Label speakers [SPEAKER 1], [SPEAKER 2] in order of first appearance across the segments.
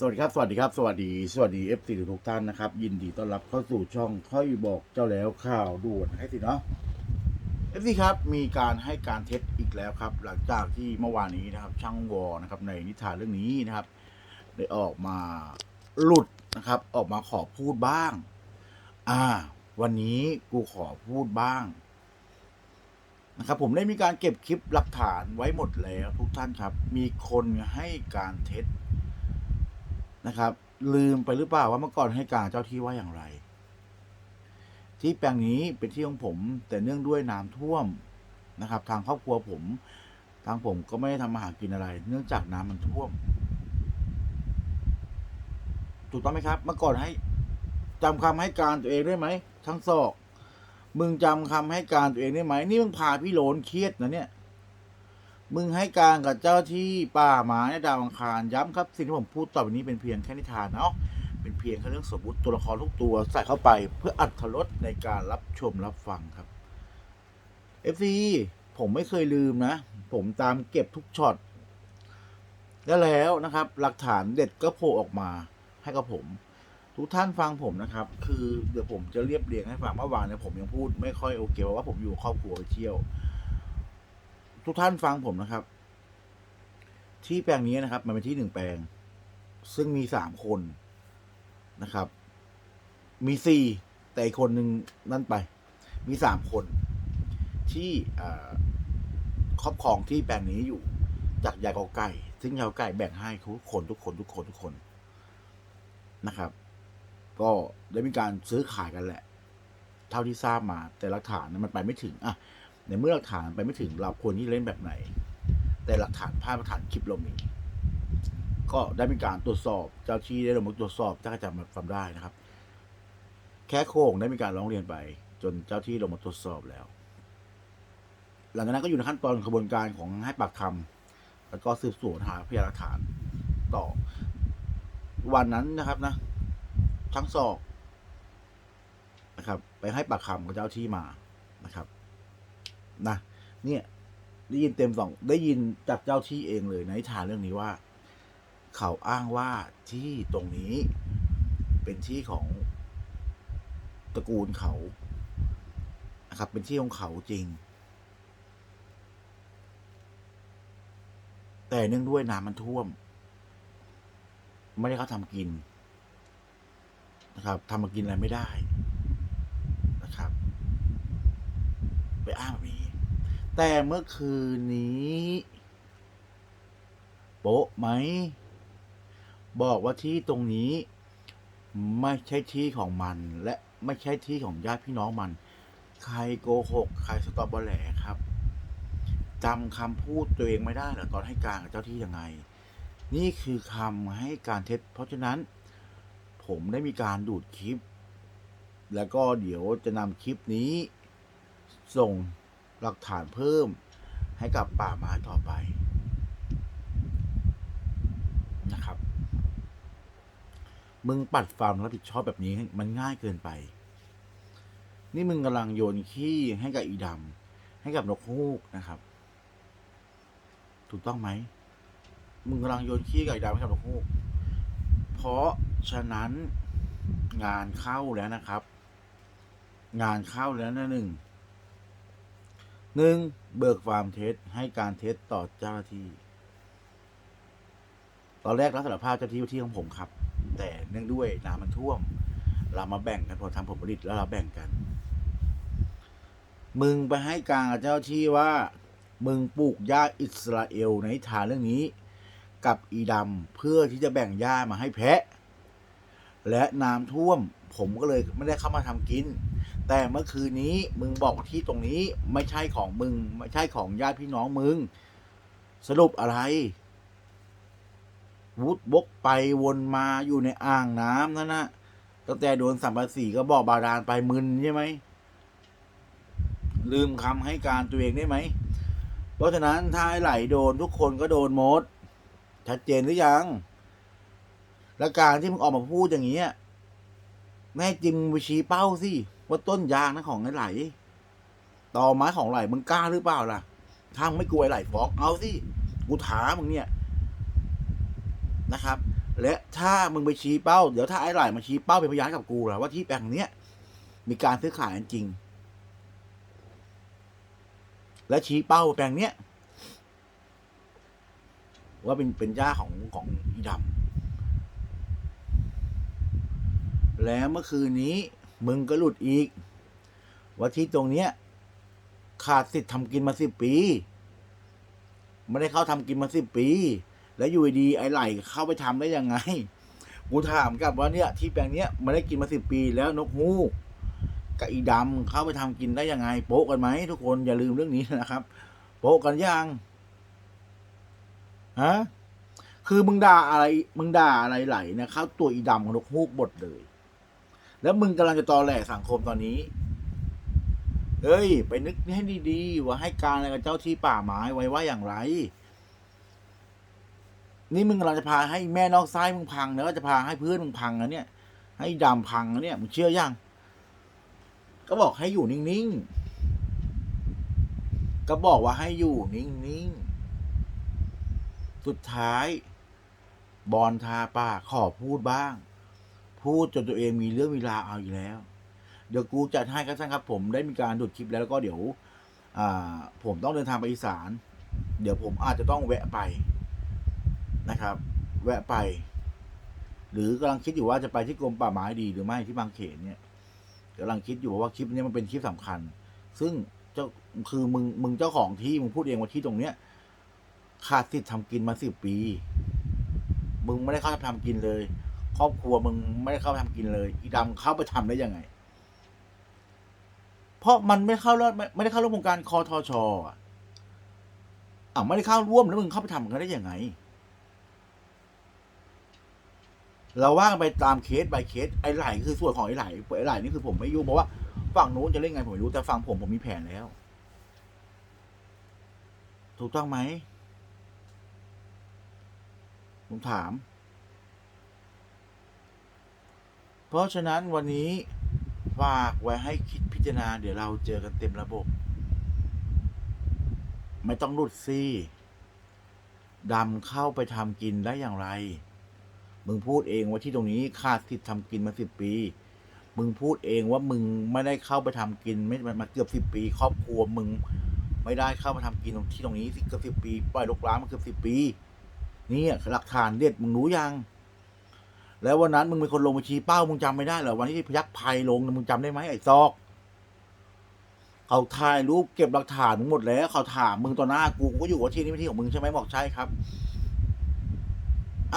[SPEAKER 1] สวัสดีครับ สวัสดีครับ สวัสดีสวัสดี FC ทุกท่านนะครับ ยินดีต้อนรับเข้าสู่ช่องค่อยบอกเจ้าแล้วข่าวด่วนให้สิเนาะ FC ครับมีการให้การเท็จอีกแล้วครับ หลังจากที่เมื่อวานนี้นะครับ ช่างวอนะครับในนิทานเรื่องนี้นะครับ ได้ออกมาหลุดนะครับ ออกมาขอพูดบ้าง อ่า วันนี้กูขอพูดบ้างนะครับผมได้มีการเก็บคลิปหลักฐานไว้หมดแล้วทุกท่านครับ มีคนให้การเท็จ นะครับ ลืมไปหรือเปล่าว่าเมื่อก่อนให้การเจ้าที่ว่าอย่างไร ที่แปลงนี้เป็นที่ของผม แต่เนื่องด้วยน้ำท่วมนะครับ ทางครอบครัวผม ทางผมก็ไม่ได้ทำมาหากินอะไร เนื่องจากน้ำมันท่วม ถูกต้องไหมครับ เมื่อก่อนให้จำคำให้การตัวเองได้ไหมทั้งศอกมึงจำคำให้การตัวเองได้ไหมนี่มึงพาพี่โหลนเครียดนะเนี่ย มึงให้การกับเจ้าที่ป่าหมาในดาวอังคารย้ำครับ สิ่งที่ผมพูดต่อไปนี้เป็นเพียงแค่นิทานเนาะเป็นเพียงแค่เรื่องสมมติตัวละครทุกตัวใส่เข้าไปเพื่ออัดรสในการรับชมรับฟังครับ FC ผมไม่เคยลืมนะ ผมตามเก็บทุกช็อตและแล้วนะครับ หลักฐานเด็ดก็โผล่ออกมาให้กับผม ทุกท่านฟังผมนะครับ คือเดี๋ยวผมจะเรียบเรียงให้ฟังเมื่อวานเนี่ยผมยังพูดไม่ค่อยโอเคเพราะว่าผมอยู่ครอบครัวไปเที่ยว ทุกท่านฟังผมนะครับ ที่แปลงนี้นะครับ มันเป็นที่หนึ่งแปลง ซึ่งมีสามคนนะครับ มีสี่แต่อีกคนหนึ่งนั่นไป มีสามคน ที่ครอบครองที่แปลงนี้อยู่จากยายกอไก่ ซึ่งยายกอไก่แบ่งให้ทุกคนทุกคนทุกคนทุกคนนะครับ ก็ได้มีการซื้อขายกันแหละ เท่าที่ทราบมา แต่หลักฐานมันไปไม่ถึงอะ ในเมื่อหลักฐานไปไม่ถึงเราควรที่เล่นแบบไหน แต่หลักฐานภาพหลักฐานคลิปเรามีก็ได้มีการตรวจสอบเจ้าที่ได้ลงมาตรวจสอบถ้าจำฟังได้นะครับ แค่โค้งได้มีการร้องเรียนไป จนเจ้าที่ลงมาตรวจสอบแล้ว หลังจากนั้นก็อยู่ในขั้นตอนกระบวนการของให้ปากคำแล้วก็สืบสวนหาพยานหลักฐานต่อ วันนั้นนะครับนะ ทั้งสอบนะครับ ไปให้ปากคำกับเจ้าที่มานะครับ นะเนี่ยได้ยินเต็มสองได้ยินจากเจ้าที่เองเลยในนิทานเรื่องนี้ว่า เขาอ้างว่าที่ตรงนี้เป็นที่ของตระกูลเขานะครับ เป็นที่ของเขาจริง แต่เนื่องด้วยน้ำมันท่วม ไม่ได้เขาทำกินนะครับทำมากินอะไรไม่ได้นะครับ ไปอ้างแบบนี้ แต่เมื่อคืนนี้โป๊ะไหม บอกว่าที่ตรงนี้ ไม่ใช่ที่ของมัน และไม่ใช่ที่ของญาติพี่น้องมัน ใครโกหก ใครสตอเบอแหลครับจำคำพูดตัวเองไม่ได้เหรอตอนให้การกับเจ้าที่ยังไง นี่คือคำให้การเท็จ เพราะฉะนั้น ผมได้มีการดูดคลิป แล้วก็เดี๋ยวจะนำคลิปนี้ ส่ง หลักฐานเพิ่มให้กับป่าไม้ต่อไปนะครับ มึงปัดความรับผิดชอบแบบนี้มันง่ายเกินไป นี่มึงกำลังโยนขี้ให้กับอีดำให้กับนกฮูกนะครับ ถูกต้องไหม มึงกำลังโยนขี้กับอีดำให้กับนกฮูก เพราะฉะนั้นงานเข้าแล้วนะครับ งานเข้าแล้วนะหนึ่ง หนึ่งเบิกความเท็จให้การเท็จต่อเจ้าหน้าที่ ตอนแรกรับสารภาพเจ้าที่ที่ของผมครับ แต่เนื่องด้วยน้ำมันท่วม เรามาแบ่งกันพอทำผลผลิตแล้วเราแบ่งกัน มึงไปให้การกับเจ้าที่ว่า มึงปลูกหญ้าอิสราเอลในนิทานเรื่องนี้ กับอีดำเพื่อที่จะแบ่งหญ้ามาให้แพะ และน้ำท่วม ผมก็เลยไม่ได้เข้ามาทำกิน แต่เมื่อคืนนี้มึงบอกที่ตรงนี้ไม่ใช่ของมึง ไม่ใช่ของญาติพี่น้องมึง สรุปอะไร วุดบกไปวนมาอยู่ในอ่างน้ำนั่นนะตั้งแต่โดนสัมภาษีก็บอกบาดาลไปมึนใช่ไหม ลืมคำให้การตัวเองได้ไหม เพราะฉะนั้นถ้าไอ้ไหลโดนทุกคนก็โดนหมด ชัดเจนหรือยัง และการที่มึงออกมาพูดอย่างนี้แม่จริงมึงไปชี้เป้าสิ ว่าต้นยางนั้นของไอ้ไหลต่อไม้ของไหลมึงกล้าหรือเปล่าล่ะถ้าไม่กลัวไอ้ไหลฟ้องเอาสิกูถามมึงเนี่ยนะครับ และถ้ามึงไปชี้เป้า เดี๋ยวถ้าไอ้ไหลมาชี้เป้าเป็นพยานกับกูแล้วว่าที่แปลงเนี้ยมีการซื้อขายจริง และชี้เป้าแปลงเนี้ยว่าเป็นเป็นย่าของของอีดำแล้วเมื่อคืนนี้ มึงก็หลุดอีก ว่าที่ตรงเนี้ย ขาดสิทธิ์ทำกินมาสิบปีไม่ได้เข้าทำกินมาสิบปี แล้วอยู่ดีไอ้ไหลเข้าไปทำได้ยังไง กูถามกับว่าเนี่ย ที่แปลงเนี้ยไม่ได้กินมาสิบปี แล้วนกฮูกกับอีดำเข้าไปทำกินได้ยังไง โป๊ะกันไหมทุกคนอย่าลืมเรื่องนี้นะครับ โป๊ะกันยังฮะคือมึงด่าอะไร มึงด่าอะไรไหลนี่ยเข้าตัวอีดำของนกฮูกบดเลย แล้วมึงกำลังจะตอแหลสังคมตอนนี้เฮ้ย ไปนึกให้ดีๆว่าให้การอะไรกับเจ้าที่ป่าไม้ไว้ว่าอย่างไร นี่มึงกำลังจะพาให้แม่นอกซ้ายมึงพังแล้วก็จะพาให้เพื่อนมึงพังนะเนี่ย ให้ดำพังนะเนี่ยมึงเชื่อยังก็บอกให้อยู่นิ่งๆก็บอกว่าให้อยู่นิ่งๆสุดท้าย บอลทาป่าขอพูดบ้าง พูดจนตัวเองมีเรื่องมีราวเอาอยู่แล้ว เดี๋ยวกูจัดให้ครับท่านครับ ผมได้มีการดูดคลิปแล้วแล้วก็เดี๋ยวผมต้องเดินทางไปอีสาน เดี๋ยวผมอาจจะต้องแวะไปนะครับ แวะไป หรือกำลังคิดอยู่ว่าจะไปที่กรมป่าไม้ดีหรือไม่ที่บางเขนเนี่ยกำลังคิดอยู่ว่าคลิปนี้มันเป็นคลิปสำคัญ ซึ่งเจ้าคือมึงมึงเจ้าของที่มึงพูดเองว่าที่ตรงเนี้ยขาดสิทธิ์ทำกินมาสิบปี มึงไม่ได้เข้าไปทำกินเลย ครอบครัวมึงไม่ได้เข้าไปทำกินเลย อีดำเข้าไปทำได้ยังไง เพราะมันไม่เข้าร่วมไม่ได้เข้าร่วมโครงการคอทชอะอะไม่ได้เข้าร่วมแล้วมึงเข้าไปทำกันได้ยังไง เราว่ากันไปตามเคส by เคสไอ้ไหลคือส่วนของไอ้ไหลไอ้ไหลนี่คือผมไม่ยุ่งเพราะว่าฝั่งนู้นจะเล่นไงผมไม่รู้แต่ฝั่งผมผมมีแผนแล้ว ถูกต้องไหมผมถาม เพราะฉะนั้นวันนี้ฝากไว้ให้คิดพิจารณา เดี๋ยวเราเจอกันเต็มระบบ ไม่ต้องหลุดซี่ดำเข้าไปทำกินได้อย่างไร มึงพูดเองว่าที่ตรงนี้ขาดสิทธิ์ทำกินมาสิบปี มึงพูดเองว่ามึงไม่ได้เข้าไปทำกินไม่มาเกือบสิบปี ครอบครัวมึงไม่ได้เข้ามาทำกินตรงที่ตรงนี้สิเกือบสิบปี ปล่อยลูกร้านมาเกือบสิบปี นี่หลักฐานเด็ดมึงรู้ยัง แล้ววันนั้นมึงเป็นคนลงบัญชีเป้ามึงจำไม่ได้เหรอวันที่พยักภัยลงมึงจำได้ไหมไอ้ซอก เขาถ่ายรูปเก็บหลักฐานมึงหมดแล้ว เขาถามมึงต่อหน้ากูกูก็อยู่ว่าที่นี่ไม่ที่ของมึงใช่ไหมบอกใช่ครับ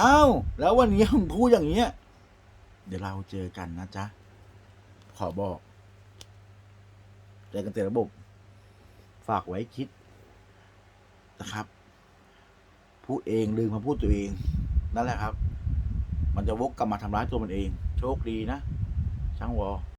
[SPEAKER 1] อ้าวแล้ววันนี้มึงพูดอย่างเงี้ยเดี๋ยวเราเจอกันนะจ๊ะขอบอกเจอกันเต็มระบบ ฝากไว้คิดนะครับ พูดเองลืมมาพูดตัวเองนั่นแหละครับ มันจะวกกลับมาทำร้ายตัวมันเอง โชคดีนะ ช่างวอ